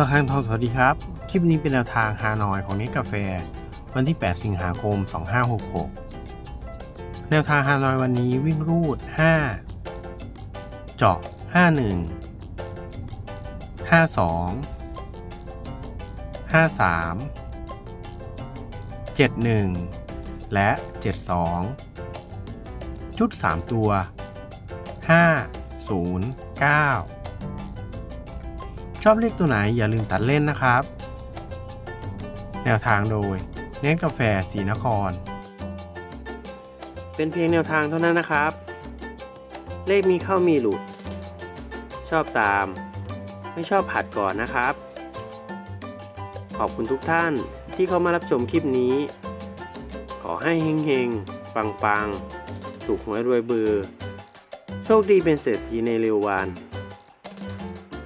ระคังทองสวัสดีครับ คลิปนี้เป็นแนวทางฮานอยของเนกาแฟ วันที่ 8 สิงหาคม 2566 แนวทางฮานอยวันนี้วิ่งรูด 5 เจาะ 51 52 53 71 และ 72 ชุด 3 ตัว 5 0 9 ชอบเลขตัวไหนอย่าลืมตัดเล่นนะครับ แนวทางโดย เน้นกาแฟสีนคร เป็นเพียงแนวทางเท่านั้นนะครับ เลขมีเข้ามีหลุด ชอบตาม ไม่ชอบผัดก่อนนะครับ ขอบคุณทุกท่านที่เข้ามารับชมคลิปนี้ ขอให้เฮงๆ ปังๆ ถูกหวยรวยเบือโชคดีเป็นเศรษฐีในเร็ววัน